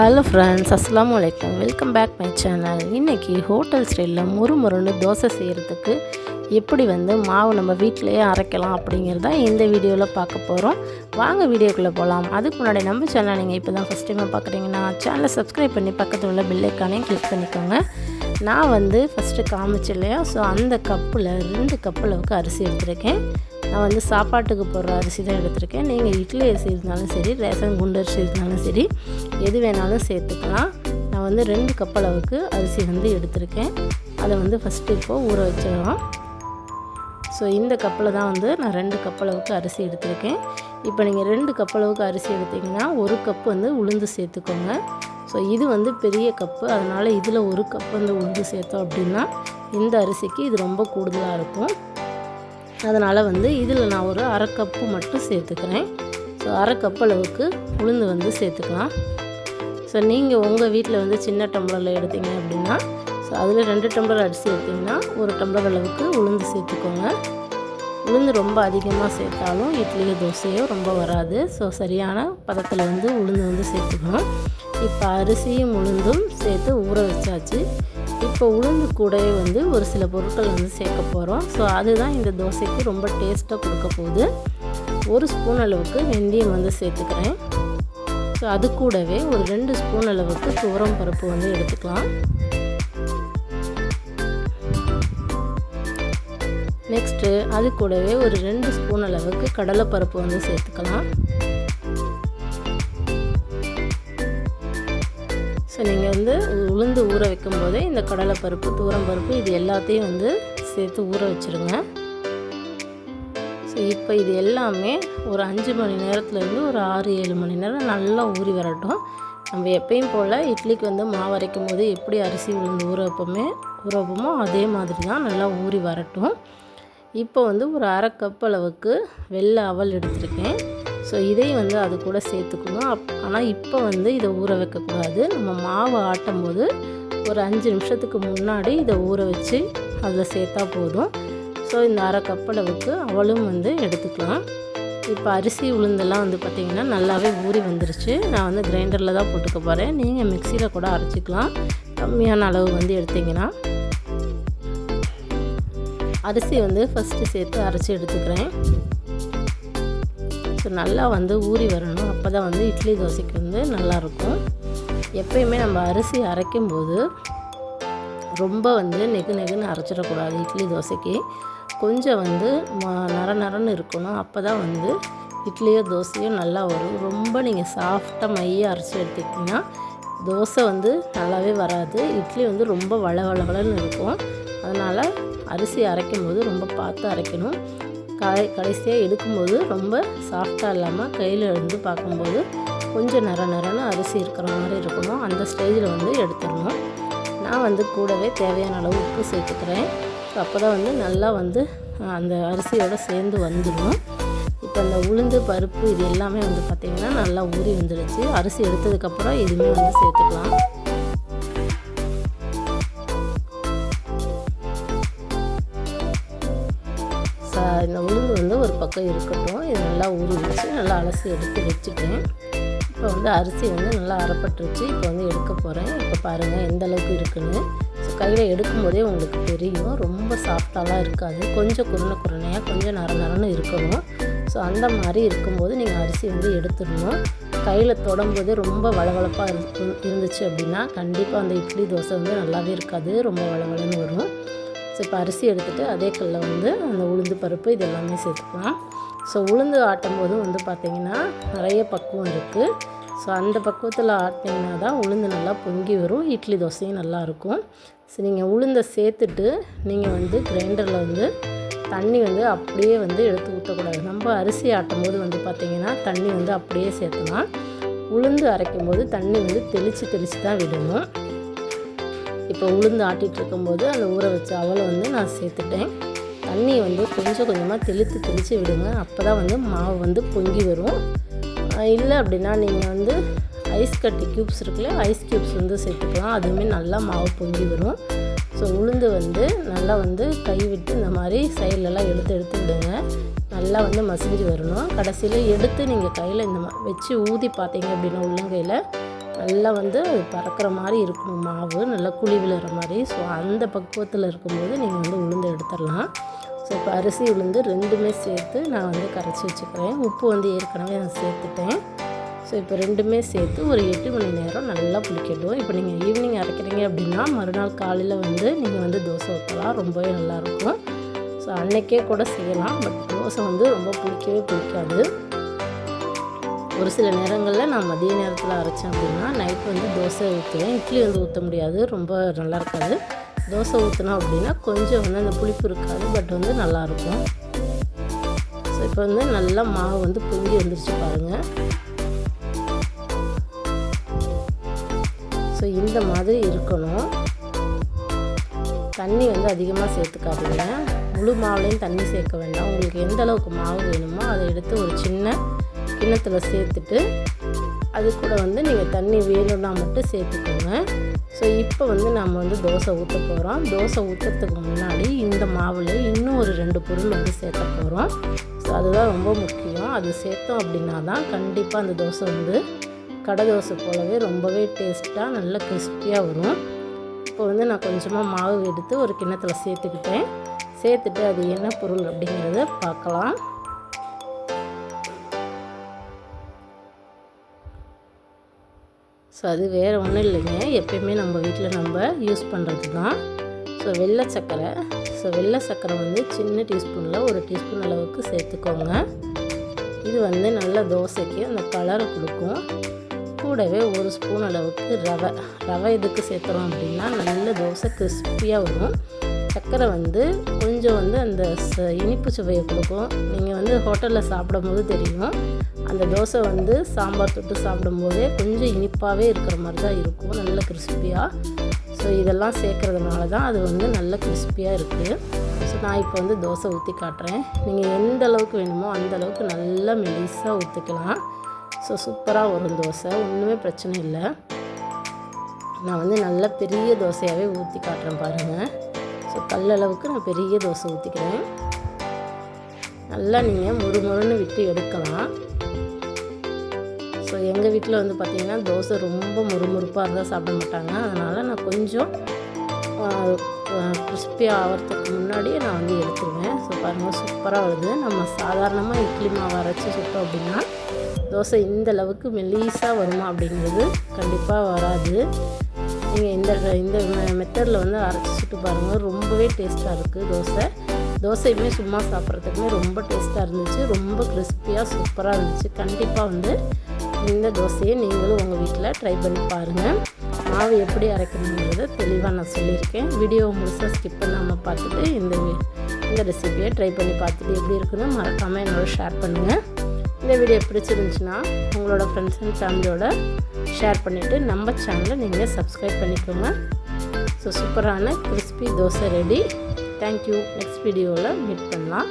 Hello friends அஸ்ஸலாமு வலைக்கம் welcome back my channel இன்றைக்கி ஹோட்டல் ஸ்டைலில் முறுமுறுன்னு தோசை செய்கிறதுக்கு எப்படி வந்து மாவு நம்ம வீட்டிலையே அரைக்கலாம் அப்படிங்கிறத இந்த வீடியோவில் பார்க்க போகிறோம் வாங்க வீடியோக்குள்ளே போகலாம் அதுக்கு முன்னாடி நம்ம சேனல் நீங்கள் இப்போ தான் ஃபஸ்ட் டைமாக பார்க்குறீங்கன்னா சேனலை சப்ஸ்கிரைப் பண்ணி பக்கத்தில் உள்ள பெல்லைக்கானையும் கிளிக் பண்ணிக்கோங்க. நான் வந்து ஃபஸ்ட்டு காமிச்சு இல்லையா? ஸோ அந்த கப்பில் ரெண்டு கப் அளவுக்கு அரிசி எடுத்திருக்கேன். நான் வந்து சாப்பாட்டுக்கு போடுற அரிசி தான் எடுத்திருக்கேன். நீங்கள் இட்லி அரிசி இருந்தாலும் சரி ரேசன் குண்டு அரிசி இருந்தாலும் சரி எது வேணாலும் சேர்த்துக்கலாம். நான் வந்து ரெண்டு கப் அளவுக்கு அரிசி வந்து எடுத்திருக்கேன். அதை வந்து ஃபஸ்ட்டு இப்போது ஊற வச்சிடலாம். ஸோ இந்த கப்பில் தான் வந்து நான் ரெண்டு கப் அளவுக்கு அரிசி எடுத்திருக்கேன். இப்போ நீங்கள் ரெண்டு கப் அளவுக்கு அரிசி எடுத்திங்கன்னா ஒரு கப் வந்து உளுந்து சேர்த்துக்கோங்க. ஸோ இது வந்து பெரிய கப்பு. அதனால் இதில் ஒரு கப் வந்து உளுந்து சேர்த்தோம் அப்படின்னா இந்த அரிசிக்கு இது ரொம்ப கூடுதலாக இருக்கும். அதனால் வந்து இதில் நான் ஒரு அரை கப்பு மட்டும் சேர்த்துக்கிறேன். ஸோ அரை கப் அளவுக்கு உளுந்து வந்து சேர்த்துக்கலாம். ஸோ நீங்கள் உங்கள் வீட்டில் வந்து சின்ன டம்ளரில் எடுத்தீங்க அப்படின்னா ஸோ அதில் ரெண்டு டம்ளர் அரிசி எடுத்திங்கன்னா ஒரு டம்ளர் அளவுக்கு உளுந்து சேர்த்துக்கோங்க. உளுந்து ரொம்ப அதிகமாக சேர்த்தாலும் இட்லியோ தோசையோ ரொம்ப வராது. ஸோ சரியான பதத்தில் வந்து உளுந்து வந்து சேர்த்துக்கணும். இப்போ அரிசியும் உளுந்தும் சேர்த்து ஊற வச்சாச்சு. இப்போ உளுந்து கூடவே வந்து ஒரு சில பொருட்கள் வந்து சேர்க்க போகிறோம் ஸோ அதுதான் இந்த தோசைக்கு ரொம்ப டேஸ்ட்டாக கொடுக்க போகுது. ஒரு ஸ்பூன் அளவுக்கு வெந்தயம் வந்து சேர்த்துக்கிறேன். ஸோ அது கூடவே ஒரு ரெண்டு ஸ்பூன் அளவுக்கு துவரம் பருப்பு வந்து எடுத்துக்கலாம். நெக்ஸ்ட்டு அது கூடவே ஒரு ரெண்டு ஸ்பூன் அளவுக்கு கடலைப்பருப்பு வந்து சேர்த்துக்கலாம். ஸோ நீங்கள் வந்து உளுந்து ஊற வைக்கும் போதே இந்த கடலைப்பருப்பு தூரம் பருப்பு இது எல்லாத்தையும் வந்து சேர்த்து ஊற வச்சுருங்க. ஸோ இப்போ இது எல்லாமே ஒரு அஞ்சு மணி நேரத்துலேருந்து ஒரு ஆறு ஏழு மணி நேரம் நல்லா ஊறி வரட்டும். நம்ம எப்பயும் போல் இட்லிக்கு வந்து மாவு அரைக்கும் போது எப்படி அரிசி உளுந்து ஊற வைப்போமே ஊற வைப்போமோ அதே மாதிரி தான் நல்லா ஊறி வரட்டும். இப்போ வந்து ஒரு அரை கப் அளவுக்கு வெள்ளை அவல் எடுத்திருக்கேன். ஸோ இதையும் வந்து அது கூட சேர்த்துக்கணும். அப் ஆனால் இப்போ வந்து இதை ஊற வைக்கக்கூடாது. நம்ம மாவு ஆட்டும் போது ஒரு அஞ்சு நிமிஷத்துக்கு முன்னாடி இதை ஊற வச்சு அதில் சேர்த்தா போதும். ஸோ இந்த அரை கப்பளவுக்கு அவளும் வந்து எடுத்துக்கலாம். இப்போ அரிசி உளுந்தெல்லாம் வந்து பார்த்திங்கன்னா நல்லாவே ஊறி வந்துருச்சு. நான் வந்து கிரைண்டரில் தான் போட்டுக்க போகிறேன் நீங்கள் மிக்சியில் கூட அரைச்சிக்கலாம். கம்மியான அளவு வந்து எடுத்திங்கன்னா. அரிசி வந்து ஃபஸ்ட்டு சேர்த்து அரைச்சி எடுத்துக்கிறேன். ஸோ நல்லா வந்து ஊறி வரணும். அப்போ தான் வந்து இட்லி தோசைக்கு வந்து நல்லாயிருக்கும். எப்பயுமே நம்ம அரிசி அரைக்கும் போது ரொம்ப வந்து நெகு நெகுன்னு அரைச்சிடக்கூடாது இட்லி தோசைக்கு. கொஞ்சம் வந்து நர நரன்னு இருக்கணும். அப்போ தான் வந்து இட்லியோ தோசையோ நல்லா வரும். ரொம்ப நீங்கள் சாஃப்டாக மைய அரைச்சி எடுத்துக்கிட்டிங்கன்னா தோசை வந்து நல்லாவே வராது. இட்லி வந்து ரொம்ப வள வள வளன்னு இருக்கும். அதனால் அரிசி அரைக்கும் போது ரொம்ப பார்த்து அரைக்கணும். கடை கடைசியாக எடுக்கும்போது ரொம்ப சாஃப்டாக இல்லாமல் கையில் இருந்து பார்க்கும்போது கொஞ்சம் நர நரன்னு அரிசி இருக்கிற மாதிரி இருக்கணும். அந்த ஸ்டேஜில் வந்து எடுத்துடணும். நான் வந்து கூடவே தேவையான அளவு உப்பு சேர்த்துக்கிறேன். அப்போ தான் வந்து நல்லா வந்து அந்த அரிசியோடு சேர்ந்து வந்துடும். இப்போ அந்த உளுந்து பருப்பு இது எல்லாமே வந்து பார்த்திங்கன்னா நல்லா ஊறி வந்துடுச்சு. அரிசி எடுத்ததுக்கப்புறம் இதுவுமே வந்து சேர்த்துக்கலாம். பக்கம் இருக்கட்டும். இது நல்லா ஊறி வச்சு நல்லா அலசி எடுத்து வச்சுட்டேன். இப்போ வந்து அரிசி வந்து நல்லா அரைப்பட்டுருச்சு. இப்போ வந்து எடுக்க போகிறேன் இப்போ பாருங்கள் எந்த அளவுக்கு இருக்குன்னு. ஸோ கையில் எடுக்கும்போதே உங்களுக்கு தெரியும். ரொம்ப சாஃப்டாலாம் இருக்காது. கொஞ்சம் குருணை குருணையாக கொஞ்சம் நர நரன்னு இருக்கணும். ஸோ அந்த மாதிரி இருக்கும்போது நீங்கள் அரிசி வந்து எடுத்துடணும். கையில் தொடும்போதே ரொம்ப வளவளப்பாக இருந்து இருந்துச்சு அப்படின்னா கண்டிப்பாக அந்த இட்லி தோசை வந்து நல்லாவே இருக்காது. ரொம்ப வளவளன்னு வரும். ஸோ இப்போ அரிசி எடுத்துகிட்டு அதே கல்லில் வந்து அந்த உளுந்து பருப்பு இது எல்லாமே சேர்த்துக்கலாம். ஸோ உளுந்து ஆட்டும் போது வந்து பார்த்திங்கன்னா நிறைய பக்குவம் இருக்குது ஸோ அந்த பக்குவத்தில் ஆட்டினீங்கன்னா தான் உளுந்து நல்லா பொங்கி வரும். இட்லி தோசையும் நல்லாயிருக்கும் ஸோ நீங்கள் உளுந்தை சேர்த்துட்டு நீங்கள் வந்து கிரைண்டரில் வந்து தண்ணி வந்து அப்படியே வந்து எடுத்து ஊற்றக்கூடாது நம்ம அரிசி ஆட்டும் போது வந்து பார்த்திங்கன்னா தண்ணி வந்து அப்படியே சேர்த்தலாம். உளுந்து அரைக்கும் போது தண்ணி வந்து தெளித்து தெளித்து தான் விடணும். இப்போ உளுந்து ஆட்டிகிட்டு இருக்கும்போது அந்த ஊற வச்ச அவலை வந்து நான் சேர்த்துட்டேன். தண்ணி வந்து கொஞ்சம் கொஞ்சமாக தெளித்து தெளித்து விடுங்க. அப்போ தான் வந்து மாவு வந்து பொங்கி வரும். இல்லை அப்படின்னா நீங்கள் வந்து ஐஸ் கட்டி க்யூப்ஸ் இருக்குல்ல ஐஸ் க்யூப்ஸ் வந்து சேர்த்துக்கலாம். அதுவுமே நல்லா மாவு பொங்கி வரும். ஸோ உளுந்து வந்து நல்லா வந்து கை விட்டு இந்த மாதிரி சைட்லலாம் எடுத்து எடுத்து விடுங்க. நல்லா வந்து மசிஞ்சு வரணும். கடைசியில் எடுத்து நீங்கள் கையில் இந்த மா வச்சு ஊதி பார்த்தீங்க அப்படின்னா உள்ளங்கையில் நல்லா வந்து பறக்கிற மாதிரி இருக்கணும். மாவு நல்லா குழி விழுற மாதிரி. ஸோ அந்த பக்குவத்தில் இருக்கும்போது நீங்கள் வந்து உளுந்து எடுத்துடலாம். ஸோ இப்போ அரிசி உளுந்து ரெண்டுமே சேர்த்து நான் வந்து கரைச்சி வச்சுக்கிறேன். உப்பு வந்து ஏற்கனவே நான் சேர்த்துட்டேன். ஸோ இப்போ ரெண்டுமே சேர்த்து ஒரு எட்டு மணி நேரம் நல்லா புளிக்கட்டும். இப்போ நீங்கள் ஈவினிங் அரைக்கிறீங்க அப்படின்னா மறுநாள் காலையில் வந்து நீங்கள் வந்து தோசை ஊற்றலாம் ரொம்பவே நல்லாயிருக்கும் ஸோ அன்னைக்கே கூட செய்யலாம். பட் தோசை வந்து ரொம்ப பிடிக்கவே பிடிக்காது ஒரு சில நேரங்களில் நான் மதிய நேரத்தில் அரைச்சேன் அப்படின்னா நைட் வந்து தோசை ஊற்றுவேன் இட்லி வந்து ஊற்ற முடியாது. ரொம்ப நல்லா இருக்காது. தோசை ஊற்றினோம் அப்படின்னா கொஞ்சம் வந்து அந்த புளிப்பு இருக்காது பட் வந்து நல்லாயிருக்கும் ஸோ இப்போ வந்து நல்லா மாவு வந்து பொங்கி வந்துருச்சு பாருங்கள் ஸோ இந்த மாதிரி இருக்கணும். தண்ணி வந்து அதிகமாக சேர்த்துக்காதீங்க. முழு மாவுலேயும் தண்ணி சேர்க்க வேண்டாம். உங்களுக்கு எந்த அளவுக்கு மாவு வேணுமோ அதை எடுத்து ஒரு சின்ன கிண்ணத்தில் சேர்த்துட்டு அது கூட வந்து நீங்கள் தண்ணி வேணும்னா மட்டும் சேர்த்துக்கோங்க. ஸோ இப்போ வந்து நம்ம வந்து தோசை ஊற்ற போகிறோம் தோசை ஊற்றுறதுக்கு முன்னாடி இந்த மாவில் இன்னும் ஒரு ரெண்டு பொருள் வந்து சேர்க்க போகிறோம் ஸோ அதுதான் ரொம்ப முக்கியம். அது சேர்த்தோம் அப்படின்னா தான் கண்டிப்பாக அந்த தோசை வந்து கடை தோசை போலவே ரொம்பவே டேஸ்ட்டாக நல்ல கிறிஸ்பியாக வரும். இப்போ வந்து நான் கொஞ்சமாக மாவு எடுத்து ஒரு கிண்ணத்தில் சேர்த்துக்கிட்டேன். சேர்த்துட்டு அது என்ன பொருள் அப்படிங்கிறத பார்க்கலாம். ஸோ அது வேறு ஒன்றும் இல்லைங்க. எப்பயுமே நம்ம வீட்டில் நம்ம யூஸ் பண்ணுறது தான் ஸோ வெள்ளை சர்க்கரை ஸோ வெள்ளை சர்க்கரை வந்து சின்ன டீஸ்பூனில் ஒரு டீஸ்பூன் அளவுக்கு சேர்த்துக்கோங்க. இது வந்து நல்ல தோசைக்கு அந்த கலரை கொடுக்கும். கூடவே ஒரு ஸ்பூன் அளவுக்கு ரவை. ரவை எதுக்கு சேர்த்துறோம் அப்படின்னா நல்ல தோசை கிறிஸ்பியாக வரும். சர்க்கரை வந்து கொஞ்சம் வந்து அந்த ச இனிப்பு சுவையை கொடுக்கும். நீங்கள் வந்து ஹோட்டலில் சாப்பிடும்போது தெரியும். அந்த தோசை வந்து சாம்பார் தொட்டு சாப்பிடும்போதே கொஞ்சம் இனிப்பாகவே இருக்கிற மாதிரி தான் இருக்கும். நல்ல கிறிஸ்பியாக ஸோ இதெல்லாம் சேர்க்குறதுனால தான் அது வந்து நல்ல கிறிஸ்பியாக இருக்குது ஸோ நான் இப்போ வந்து தோசை ஊற்றி காட்டுறேன். நீங்கள் எந்த அளவுக்கு வேணுமோ அந்த அளவுக்கு நல்லா மெலிசாக ஊற்றிக்கலாம் ஸோ சூப்பராக வரும் தோசை. ஒன்றுமே பிரச்சனை இல்லை. நான் வந்து நல்ல பெரிய தோசையாகவே ஊற்றி காட்டுறேன் பாருங்கள் ஸோ கல்லளவுக்கு நான் பெரிய தோசை ஊற்றிக்கிறேன். நல்லா நீங்கள் முறுமுறுன்னு விட்டு எடுக்கலாம். ஸோ எங்கள் வீட்டில் வந்து பார்த்திங்கன்னா தோசை ரொம்ப முறுமுறுப்பாக இருந்தால் சாப்பிட மாட்டாங்க. அதனால் நான் கொஞ்சம் கிறிஸ்பி ஆகிறதுக்கு முன்னாடியே நான் வந்து எடுத்துருவேன். ஸோ பாருங்கள் சூப்பராக வருது. நம்ம சாதாரணமாக இட்லி மாவு அரைச்சி சுட்டோம் அப்படின்னா தோசை இந்த அளவுக்கு மெலீஸாக வருமா அப்படிங்கிறது கண்டிப்பாக வராது. நீங்கள் இந்த இந்த மெத்தடில் வந்து அரைச்சி சுட்டு பாருங்கள் ரொம்பவே டேஸ்ட்டாக இருக்குது தோசை. தோசையுமே சும்மா சாப்பிட்றதுக்குமே ரொம்ப டேஸ்ட்டாக இருந்துச்சு. ரொம்ப கிறிஸ்பியாக சூப்பராக இருந்துச்சு. கண்டிப்பாக வந்து இந்த தோசையை நீங்களும் உங்கள் வீட்டில் ட்ரை பண்ணி பாருங்கள் மாவு எப்படி அரைக்கணுங்கிறத தெளிவாக நான் சொல்லியிருக்கேன். வீடியோ முழுசாக ஸ்கிப் பண்ணாமல் பார்த்துட்டு இந்த இந்த ரெசிபியை ட்ரை பண்ணி பார்த்துட்டு எப்படி இருக்குன்னு மறக்காமல் என்னோட ஷேர் பண்ணுங்கள் இந்த வீடியோ பிடிச்சிருந்துச்சுன்னா உங்களோட ஃப்ரெண்ட்ஸ் அண்ட் ஃபேமிலியோட ஷேர் பண்ணிவிட்டு நம்ம சேனலை நீங்கள் சப்ஸ்கிரைப் பண்ணிக்கோங்க. ஸோ சூப்பரான crispy dosa ready thank you next வீடியோவில் மீட் பண்ணலாம்.